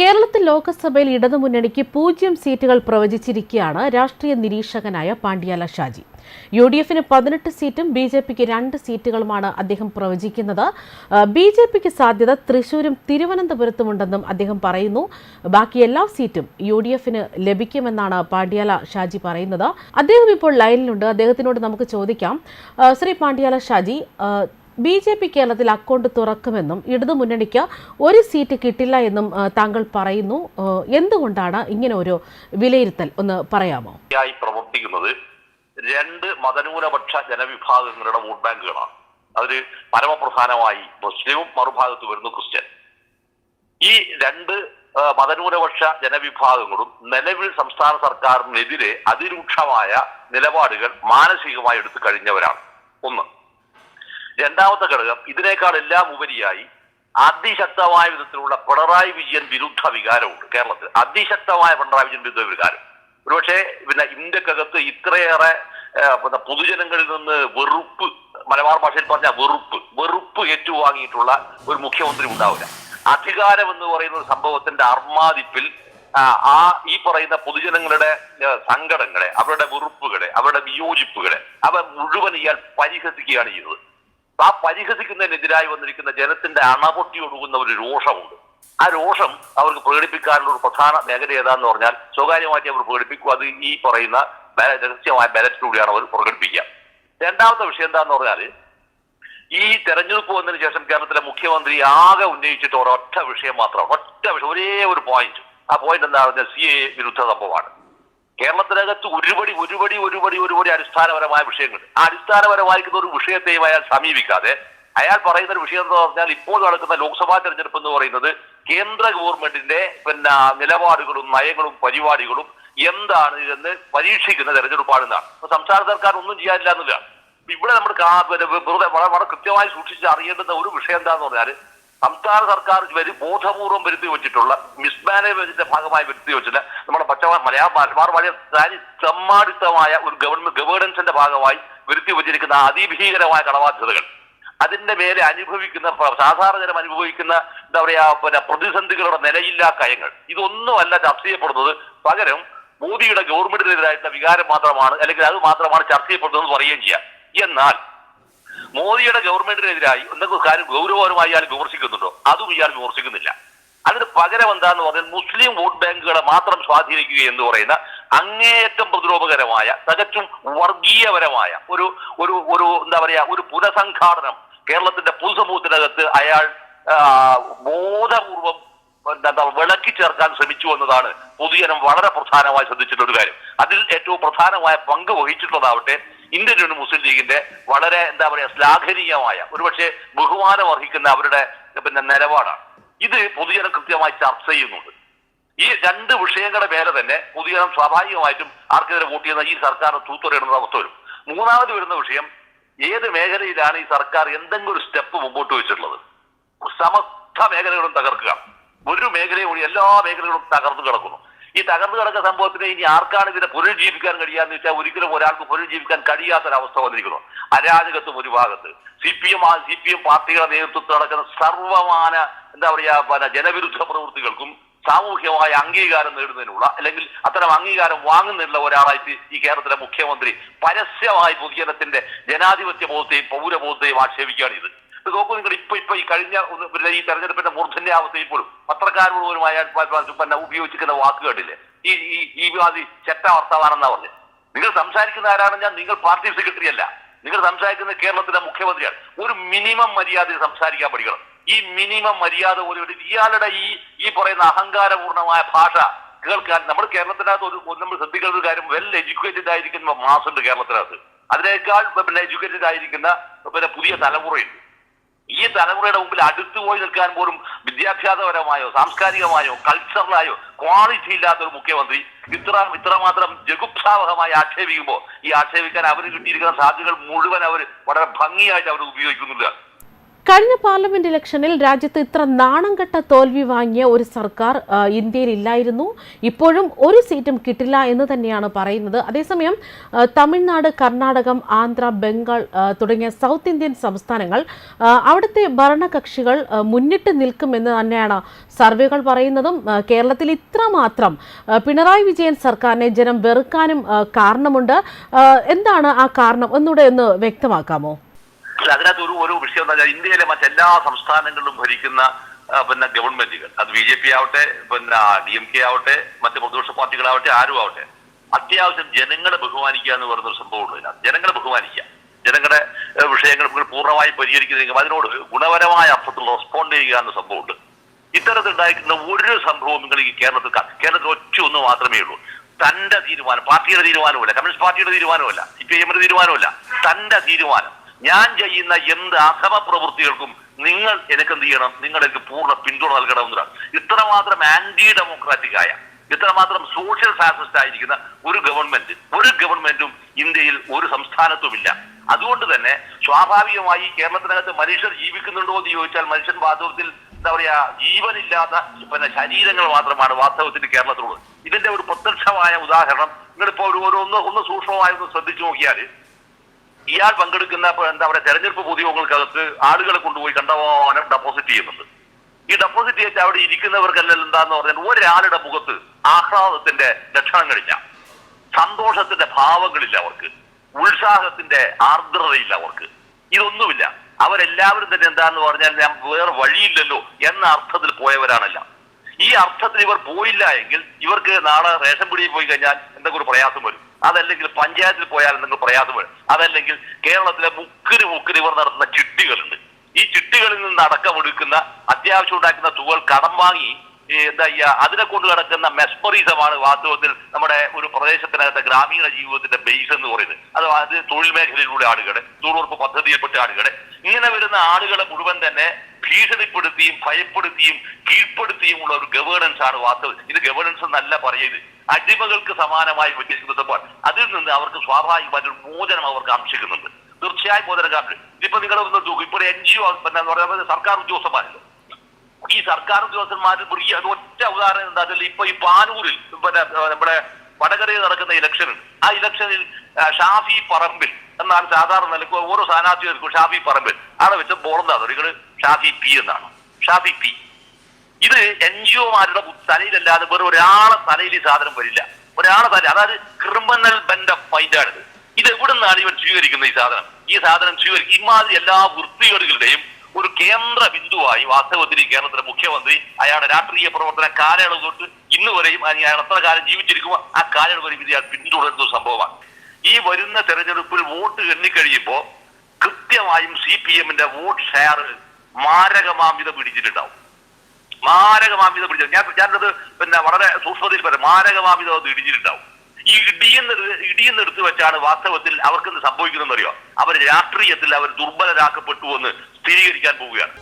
കേരളത്തിൽ ലോക്സഭയിൽ ഇടതുമുന്നണിക്ക് പൂജ്യം സീറ്റുകൾ പ്രവചിച്ചിരിക്കുകയാണ് രാഷ്ട്രീയ നിരീക്ഷകനായ പാണ്ഡ്യാല ഷാജി. യു ഡി എഫിന് പതിനെട്ട് സീറ്റും ബി ജെ പിക്ക് രണ്ട് സീറ്റുകളുമാണ് അദ്ദേഹം പ്രവചിക്കുന്നത്. ബി ജെ പിക്ക് സാധ്യത തൃശൂരും തിരുവനന്തപുരത്തുമുണ്ടെന്നും അദ്ദേഹം പറയുന്നു. ബാക്കി എല്ലാ സീറ്റും യു ഡി എഫിന് ലഭിക്കുമെന്നാണ് പാണ്ഡ്യാല ഷാജി പറയുന്നത്. അദ്ദേഹം ഇപ്പോൾ ലൈനിലുണ്ട്. അദ്ദേഹത്തിനോട് നമുക്ക് ചോദിക്കാം. Shri Pandyala Shaji B J P കേരളത്തിൽ അക്കൗണ്ട് തുറക്കുമെന്നും ഇടതുമുന്നണിക്ക് ഒരു സീറ്റ് കിട്ടില്ല എന്നും താങ്കൾ പറയുന്നു. എന്തുകൊണ്ടാണ് ഇങ്ങനെ ഒരു വിലയിരുത്തൽ? ഒന്ന് പറയാമോ? പ്രവർത്തിക്കുന്നത് രണ്ട് മതന്യൂനപക്ഷ ജനവിഭാഗങ്ങളുടെ വോട്ട് ബാങ്കുകളാണ്. അതിൽ പരമപ്രധാനമായി മുസ്ലിമും മറുഭാഗത്ത് വരുന്നു ക്രിസ്ത്യൻ. ഈ രണ്ട് മതന്യൂനപക്ഷ ജനവിഭാഗങ്ങളും നിലവിൽ സംസ്ഥാന സർക്കാരിനെതിരെ അതിരൂക്ഷമായ നിലപാടുകൾ മാനസികമായി എടുത്തു കഴിഞ്ഞവരാണ്. ഒന്ന് രണ്ടാമത്തെ ഘടകം ഇതിനേക്കാൾ എല്ലാം ഉപരിയായി അതിശക്തമായ വിധത്തിലുള്ള പിണറായി വിജയൻ വിരുദ്ധ വികാരമുണ്ട് കേരളത്തിൽ. അതിശക്തമായ പിണറായി വിജയൻ വിരുദ്ധ വികാരം. ഒരുപക്ഷെ പിന്നെ ഇന്ത്യക്കകത്ത് ഇത്രയേറെ പൊതുജനങ്ങളിൽ നിന്ന് വെറുപ്പ് മലബാർ ഭാഷയിൽ പറഞ്ഞ വെറുപ്പ് വെറുപ്പ് ഏറ്റുവാങ്ങിയിട്ടുള്ള ഒരു മുഖ്യമന്ത്രി ഉണ്ടാവില്ല. അധികാരം എന്ന് പറയുന്ന ഒരു സംഭവത്തിന്റെ അർമാദിപ്പിൽ ആ, ഈ പറയുന്ന പൊതുജനങ്ങളുടെ സങ്കടങ്ങളെ അവരുടെ വെറുപ്പുകളെ അവരുടെ വിയോജിപ്പുകളെ അവ മുഴുവൻ ഇയാൾ പരിഹസിക്കുകയാണ് ചെയ്തത് ആ പരിഹസിക്കുന്നതിനെതിരായി വന്നിരിക്കുന്ന ജനത്തിന്റെ അണപൊട്ടി ഒഴുകുന്ന ഒരു രോഷമുണ്ട്. ആ രോഷം അവർക്ക് പ്രകടിപ്പിക്കാനുള്ള ഒരു പ്രധാന മേഖല ഏതാന്ന് പറഞ്ഞാൽ സ്വകാര്യമായിട്ട് അവർ പ്രകടിപ്പിക്കും. അത് ഈ പറയുന്ന രഹസ്യമായ ബാലറ്റിലൂടെയാണ് അവർ പ്രകടിപ്പിക്കുക. രണ്ടാമത്തെ വിഷയം എന്താന്ന് പറഞ്ഞാൽ ഈ തെരഞ്ഞെടുപ്പ് വന്നതിന് ശേഷം കേരളത്തിലെ മുഖ്യമന്ത്രി ആകെ ഉന്നയിച്ചിട്ട് ഒരൊറ്റ വിഷയം മാത്രമാണ്. ഒറ്റ വിഷയം ഒരേ ഒരു പോയിന്റ് ആ പോയിന്റ് എന്താണെന്ന് പറഞ്ഞാൽ സി എ വിരുദ്ധ സംഭവമാണ്. കേരളത്തിനകത്ത് ഒരുപടി ഒരുപടി ഒരുപടി ഒരുപടി അടിസ്ഥാനപരമായ വിഷയങ്ങൾ. ആ അടിസ്ഥാനപരമായിരിക്കുന്ന ഒരു വിഷയത്തെയും അയാൾ സമീപിക്കാതെ അയാൾ പറയുന്ന ഒരു വിഷയം എന്ന് പറഞ്ഞാൽ ഇപ്പോൾ നടക്കുന്ന ലോക്സഭാ തെരഞ്ഞെടുപ്പ് എന്ന് പറയുന്നത് കേന്ദ്ര ഗവൺമെന്റിന്റെ പിന്നെ നിലപാടുകളും നയങ്ങളും പരിപാടികളും എന്താണ് എന്ന് പരീക്ഷിക്കുന്ന തെരഞ്ഞെടുപ്പാണെന്നാണ്. സംസ്ഥാന സർക്കാർ ഒന്നും ചെയ്യാനില്ല എന്നില്ല ഇവിടെ നമ്മൾ വെറുതെ വളരെ കൃത്യമായി സൂക്ഷിച്ച് അറിയേണ്ടുന്ന ഒരു വിഷയം എന്താന്ന് പറഞ്ഞാൽ സംസ്ഥാന സർക്കാർ വരി ബോധപൂർവം വരുത്തി വെച്ചിട്ടുള്ള മിസ്മാനേജ്മെന്റിന്റെ ഭാഗമായി വരുത്തി വെച്ചിട്ട് നമ്മുടെ പച്ച മലയാള ഭാഷമാർ വളരെ തനി തെമ്മാടിത്തമായ ഒരു ഗവൺമെന്റ് ഗവേണൻസിന്റെ ഭാഗമായി വരുത്തി വെച്ചിരിക്കുന്ന അതിഭീകരമായ കടബാധ്യതകൾ. അതിന്റെ മേലെ അനുഭവിക്കുന്ന സാധാരണ ജനം അനുഭവിക്കുന്ന എന്താ പറയാ പിന്നെ പ്രതിസന്ധികളുടെ നിലയില്ലാ കയങ്ങൾ ഇതൊന്നുമല്ല ചർച്ച ചെയ്യപ്പെടുന്നത്. പകരം മോദിയുടെ ഗവൺമെന്റിനെതിരായിട്ടുള്ള വികാരം മാത്രമാണ് അല്ലെങ്കിൽ അത് മാത്രമാണ് ചർച്ച ചെയ്യപ്പെടുന്നത് പറയുകയും ചെയ്യാം. എന്നാൽ മോദിയുടെ ഗവൺമെന്റിനെതിരായി എന്തെങ്കിലും കാര്യം ഗൗരവപരമായി അയാൾ വിമർശിക്കുന്നുണ്ടോ? അതും ഇയാൾ വിമർശിക്കുന്നില്ല. അതിന് പകരം എന്താന്ന് പറഞ്ഞാൽ മുസ്ലിം വോട്ട് ബാങ്കുകളെ മാത്രം സ്വാധീനിക്കുക എന്ന് പറയുന്ന അങ്ങേയറ്റം പ്രതിരോധകരമായ തികച്ചും വർഗീയപരമായ ഒരു ഒരു ഒരു എന്താ പറയാ ഒരു പുനഃസംഘാടനം കേരളത്തിന്റെ പൊതുസമൂഹത്തിനകത്ത് അയാൾ ബോധപൂർവം എന്താ വിളക്കി ചേർക്കാൻ ശ്രമിച്ചു എന്നതാണ് പൊതുജനം വളരെ പ്രധാനമായി ശ്രദ്ധിച്ചിട്ടുള്ള ഒരു കാര്യം. അതിൽ ഏറ്റവും പ്രധാനമായ പങ്ക് വഹിച്ചിട്ടുള്ളതാവട്ടെ ഇന്ത്യൻ യൂണിയൻ മുസ്ലിം ലീഗിന്റെ വളരെ എന്താ പറയുക ശ്ലാഘനീയമായ ഒരുപക്ഷെ ബഹുമാനം അർഹിക്കുന്ന അവരുടെ പിന്നെ നിലപാടാണ്. ഇത് പൊതുജനം കൃത്യമായി ചർച്ച ചെയ്യുന്നുണ്ട്. ഈ രണ്ട് വിഷയങ്ങളുടെ മേലെ തന്നെ പൊതുജനം സ്വാഭാവികമായിട്ടും ആർക്കെതിരെ വോട്ട് ചെയ്യുന്ന ഈ സർക്കാർ തൂത്തുറയിടുന്ന അവസ്ഥ വരും. മൂന്നാമത് വരുന്ന വിഷയം ഏത് മേഖലയിലാണ് ഈ സർക്കാർ എന്തെങ്കിലും ഒരു സ്റ്റെപ്പ് മുമ്പോട്ട് വെച്ചിട്ടുള്ളത്? സമസ്ത മേഖലകളും തകർക്കുക ഒരു മേഖലയും എല്ലാ മേഖലകളും തകർന്നു കിടക്കുന്നു. ഈ തകർന്നു കിടക്കുന്ന സംഭവത്തിന് ഇനി ആർക്കാണ് ഇതിനെ പുനരുജ്ജീവിക്കാൻ കഴിയാന്ന് വെച്ചാൽ ഒരിക്കലും ഒരാൾക്ക് പുനരുജ്ജീവിക്കാൻ കഴിയാത്തൊരവസ്ഥ വന്നിരിക്കുന്നു. അരാജകത്വം ഒരു ഭാഗത്ത്. C P M C P M പാർട്ടികളുടെ നേതൃത്വത്തിൽ നടക്കുന്ന സർവമാന എന്താ പറയാ പിന്നെ ജനവിരുദ്ധ പ്രവൃത്തികൾക്കും സാമൂഹ്യമായ അംഗീകാരം നേടുന്നതിനുള്ള അല്ലെങ്കിൽ അത്തരം അംഗീകാരം വാങ്ങുന്നതിനുള്ള ഒരാളായിട്ട് ഈ കേരളത്തിലെ മുഖ്യമന്ത്രി പരസ്യമായി പൊതുജനത്തിന്റെ ജനാധിപത്യ ബോധത്തെയും പൗരബോധത്തെയും ആക്ഷേപിക്കുകയാണ് ഇത്. നോക്കൂ നിങ്ങൾ ഇപ്പൊ ഇപ്പൊ ഈ കഴിഞ്ഞ ഈ തെരഞ്ഞെടുപ്പിന്റെ മൂർധന്യാവസ്ഥയിൽ പോലും പത്രക്കാരോട് പോലും അയാൾ പിന്നെ ഉപയോഗിച്ചിരിക്കുന്ന വാക്ക് കേട്ടില്ലേ? ഈ ഈ ഈ വാദി ചെറ്റ വർത്തമാനെന്നാ പറഞ്ഞത് നിങ്ങൾ സംസാരിക്കുന്ന ആരാണെന്ന് ഞാൻ നിങ്ങൾ പാർട്ടി സെക്രട്ടറി അല്ല. നിങ്ങൾ സംസാരിക്കുന്ന കേരളത്തിലെ മുഖ്യമന്ത്രിയാണ്. ഒരു മിനിമം മര്യാദയിൽ സംസാരിക്കാൻ പഠിക്കണം. ഈ മിനിമം മര്യാദ പോലും ഇയാളുടെ ഈ ഈ പറയുന്ന അഹങ്കാരപൂർണമായ ഭാഷ കേൾക്കാൻ നമ്മൾ കേരളത്തിനകത്ത് ഒരു നമ്മൾ ശ്രദ്ധിക്കേണ്ട ഒരു കാര്യം വെൽ എഡ്യൂക്കേറ്റഡ് ആയിരിക്കുന്ന മാസുണ്ട് കേരളത്തിനകത്ത്. അതിനേക്കാൾ പിന്നെ എഡ്യൂക്കേറ്റഡ് ആയിരിക്കുന്ന പിന്നെ പുതിയ തലമുറയുണ്ട്. ഈ തലമുറയുടെ മുമ്പിൽ അടുത്തുപോയി നിൽക്കാൻ പോലും വിദ്യാഭ്യാസപരമായോ സാംസ്കാരികമായോ കൾച്ചറലായോ ക്വാളിറ്റി ഇല്ലാത്ത ഒരു മുഖ്യമന്ത്രി ഇത്ര ഇത്രമാത്രം ജഗുപ്സാവഹമായി ആക്ഷേപിക്കുമ്പോൾ ഈ ആക്ഷേപിക്കാൻ അവർ കിട്ടിയിരിക്കുന്ന സാധ്യതകൾ മുഴുവൻ അവർ വളരെ ഭംഗിയായിട്ട് അവർ ഉപയോഗിക്കുന്നില്ല കഴിഞ്ഞ പാർലമെന്റ് ഇലക്ഷനിൽ രാജ്യത്ത് ഇത്ര നാണം കെട്ട തോൽവി വാങ്ങിയ ഒരു സർക്കാർ ഇന്ത്യയിൽ ഇല്ലായിരുന്നു ഇപ്പോഴും ഒരു സീറ്റും കിട്ടില്ല എന്ന് തന്നെയാണ് പറയുന്നത്. അതേസമയം തമിഴ്നാട് കർണാടകം ആന്ധ്ര ബംഗാൾ തുടങ്ങിയ സൗത്ത് ഇന്ത്യൻ സംസ്ഥാനങ്ങൾ അവിടുത്തെ ഭരണകക്ഷികൾ മുന്നിട്ട് നിൽക്കുമെന്ന് തന്നെയാണ് സർവേകൾ പറയുന്നതും. കേരളത്തിൽ ഇത്രമാത്രം മാത്രം പിണറായി വിജയൻ സർക്കാരിനെ ജനം വെറുക്കാനും കാരണമുണ്ട്. എന്താണ് ആ കാരണം? ഒന്നുകൂടെ ഒന്ന് വ്യക്തമാക്കാമോ? അല്ല, അതിനകത്ത് ഒരു ഒരു വിഷയം എന്താ ഇന്ത്യയിലെ മറ്റെല്ലാ സംസ്ഥാനങ്ങളിലും ഭരിക്കുന്ന പിന്നെ ഗവൺമെന്റുകൾ. അത് ബി ജെ പി ആവട്ടെ പിന്നെ ഡി എം കെ ആവട്ടെ മറ്റ് പ്രതിപക്ഷ പാർട്ടികളാവട്ടെ ആരും ആവട്ടെ. അത്യാവശ്യം ജനങ്ങളെ ബഹുമാനിക്കുക എന്ന് പറയുന്ന ഒരു സംഭവമുള്ളൂ ജനങ്ങളെ ബഹുമാനിക്കുക. ജനങ്ങളുടെ വിഷയങ്ങൾ പൂർണമായി പരിഹരിക്കുന്നതെങ്കിൽ അതിനോട് ഗുണപരമായ അർത്ഥത്തിൽ റെസ്പോണ്ട് ചെയ്യുക എന്ന സംഭവമുണ്ട്. ഇത്തരത്തിൽ ഉണ്ടായിരിക്കുന്ന ഒരു സംഭവം നിങ്ങൾ ഈ കേരളത്തിൽ കേരളത്തിൽ ഒറ്റ ഒന്ന് മാത്രമേ ഉള്ളൂ. തന്റെ തീരുമാനം പാർട്ടിയുടെ തീരുമാനമല്ല കമ്മ്യൂണിസ്റ്റ് പാർട്ടിയുടെ തീരുമാനമല്ല സി പി ഐ എമ്മിന്റെ തീരുമാനമല്ല തന്റെ തീരുമാനം. ഞാൻ ചെയ്യുന്ന എന്ത് അധമ പ്രവൃത്തികൾക്കും നിങ്ങൾ എനിക്ക് എന്ത് ചെയ്യണം? നിങ്ങൾ എനിക്ക് പൂർണ പിന്തുണ നൽകണം എന്നതാണ് ഇത്രമാത്രം ആന്റി ഡെമോക്രാറ്റിക് ആയ ഇത്രമാത്രം സോഷ്യൽ ഫാസിസ്റ്റ് ആയിരിക്കുന്ന ഒരു ഗവൺമെന്റ് ഒരു ഗവൺമെന്റും ഇന്ത്യയിൽ ഒരു സംസ്ഥാനത്തുമില്ല. അതുകൊണ്ട് തന്നെ സ്വാഭാവികമായി കേരളത്തിനകത്ത് മനുഷ്യർ ജീവിക്കുന്നുണ്ടോ എന്ന് ചോദിച്ചാൽ മനുഷ്യൻ വാസ്തവത്തിൽ എന്താ പറയാ ജീവനില്ലാത്ത പിന്നെ ശരീരങ്ങൾ മാത്രമാണ് വാസ്തവത്തിൽ കേരളത്തിലുള്ളത്. ഇതിന്റെ ഒരു പ്രത്യക്ഷമായ ഉദാഹരണം നിങ്ങളിപ്പോ ഒരു ഒന്ന് ഒന്ന് സൂക്ഷ്മമായി ഒന്ന് ശ്രദ്ധിച്ചു നോക്കിയാൽ ഇയാൾ പങ്കെടുക്കുന്ന എന്താ പറയുക തെരഞ്ഞെടുപ്പ് പൊതുയോഗങ്ങൾക്കകത്ത് ആളുകളെ കൊണ്ടുപോയി കണ്ടവാനം ഡെപ്പോസിറ്റ് ചെയ്യുന്നുണ്ട്. ഈ ഡെപ്പോസിറ്റ് ചെയ്ത് അവിടെ ഇരിക്കുന്നവർക്കെല്ലാം എന്താന്ന് പറഞ്ഞാൽ ഒരാളുടെ മുഖത്ത് ആഹ്ലാദത്തിന്റെ ലക്ഷണം കഴിഞ്ഞ സന്തോഷത്തിന്റെ ഭാവങ്ങളില്ല അവർക്ക്. ഉത്സാഹത്തിന്റെ ആർദ്രതയില്ല അവർക്ക്. ഇതൊന്നുമില്ല. അവരെല്ലാവരും തന്നെ എന്താന്ന് പറഞ്ഞാൽ ഞാൻ വേറെ വഴിയില്ലല്ലോ എന്ന അർത്ഥത്തിൽ പോയവരാണല്ല. ഈ അർത്ഥത്തിൽ ഇവർ പോയില്ല എങ്കിൽ ഇവർക്ക് നാളെ റേഷൻ പിടിയിൽ പോയി കഴിഞ്ഞാൽ എന്തെങ്കിലും പ്രയാസം വരും? അതല്ലെങ്കിൽ പഞ്ചായത്തിൽ പോയാൽ നിങ്ങൾ പ്രയാസം വരും. അതല്ലെങ്കിൽ കേരളത്തിലെ മുക്കിന് മുക്കിന് ഇവർ നടത്തുന്ന ചിട്ടികളുണ്ട്. ഈ ചിട്ടികളിൽ നിന്ന് അടക്കം എടുക്കുന്ന അത്യാവശ്യം ഉണ്ടാക്കുന്ന തുകൾ കടം വാങ്ങി എന്താ ചെയ്യുക അതിനെ കൊണ്ട് കിടക്കുന്ന മെസ്മറിസമാണ് വാസ്തവത്തിൽ നമ്മുടെ ഒരു പ്രദേശത്തിനകത്തെ ഗ്രാമീണ ജീവിതത്തിന്റെ ബേസ് എന്ന് പറയുന്നത്. അത് അത് തൊഴിൽ മേഖലയിലുള്ള ആളുകളെ തൊഴിലുറപ്പ് പദ്ധതിയിൽപ്പെട്ട ആളുകളെ. ഇങ്ങനെ വരുന്ന ആളുകളെ മുഴുവൻ തന്നെ ഭീഷണിപ്പെടുത്തിയും ഭയപ്പെടുത്തിയും കീഴ്പ്പെടുത്തിയും ഉള്ള ഒരു ഗവേണൻസ് ആണ് വാസ്തവം ഇത് ഗവേണൻസ് എന്നല്ല പറയുന്നത്. അടിമകൾക്ക് സമാനമായി വ്യത്യസ്തപ്പെട്ട അതിൽ നിന്ന് അവർക്ക് സ്വാഭാവികമായിട്ട് ഒരു മോചനം അവർക്ക് ആവശ്യിക്കുന്നുണ്ട്. തീർച്ചയായും മോചനം കാണിക്കും ഇതിപ്പോ നിങ്ങൾ ഒന്ന് നോക്കൂ. ഇപ്പോൾ എൻ ജി ഒ എന്ന് പറയുന്നത്? സർക്കാർ ഉദ്യോഗസ്ഥന്മാരല്ലോ ഈ സർക്കാർ ഉദ്യോഗസ്ഥന്മാർ അത് ഒറ്റ ഉദാഹരണം എന്താ വെച്ചാൽ ഇപ്പൊ ഈ പാനൂരിൽ പിന്നെ നമ്മുടെ വടകരയിൽ നടക്കുന്ന ഇലക്ഷനിൽ. ആ ഇലക്ഷനിൽ ഷാഫി പറമ്പിൽ എന്നാണ് സാധാരണ നിലയ്ക്ക് ഓരോ സ്ഥാനാർത്ഥികൾക്കും ഷാഫി പറമ്പിൽ. അവിടെ വെച്ച് ബോർഡ് നിങ്ങൾ ഷാഫി പി എന്നാണ്. ഷാഫി പി. ഇത് എൻ ജി ഒമാരുടെ തലയിലല്ലാതെ വേറെ ഒരാളെ തലയിൽ ഈ സാധനം വരില്ല. ഒരാളെ തല അതായത് ക്രിമിനൽ ബന്ധ ഫൈൻഡാണിത് ഇത് എവിടെ നിന്നാണ് ഇവൻ സ്വീകരിക്കുന്നത് ഈ സാധനം? ഈ സാധനം സ്വീകരിക്കും ഇമാതിരി എല്ലാ വൃത്തികേടുകളുടെയും ഒരു കേന്ദ്ര ബിന്ദുവായി വാസ്തവത്തിൽ ഈ കേരളത്തിലെ മുഖ്യമന്ത്രി അയാളുടെ രാഷ്ട്രീയ പ്രവർത്തന കാലയളവ് തൊട്ട് ഇന്ന് വരെയും അയാൾ എത്ര കാലം ജീവിച്ചിരിക്കുമോ ആ കാലയളവ് വരെയും ഇത് പിന്തുടരുന്ന സംഭവമാണ്. ഈ വരുന്ന തെരഞ്ഞെടുപ്പിൽ വോട്ട് എണ്ണിക്കഴിയുമ്പോൾ കൃത്യമായും സി പി എമ്മിന്റെ വോട്ട് ഷെയർ മാരകമാംവിധം പിടിച്ചിട്ടുണ്ടാവും. മാരകമാംവിധ പിടിച്ചു ഞാൻ ഞാനത് പിന്നെ വളരെ സൂക്ഷ്മതയിൽ പറയാം. മാരകമാംവിധം അത് ഇടിഞ്ഞിട്ടുണ്ടാവും. ഈ ഇടിയെന്ന് ഇടിയെന്ന് എടുത്തു വെച്ചാണ് വാസ്തവത്തിൽ അവർക്ക് സംഭവിക്കുന്നതെന്നറിയോ? അവർ രാഷ്ട്രീയത്തിൽ അവർ ദുർബലരാക്കപ്പെട്ടു എന്ന് സ്ഥിരീകരിക്കാൻ പോവുകയാണ്.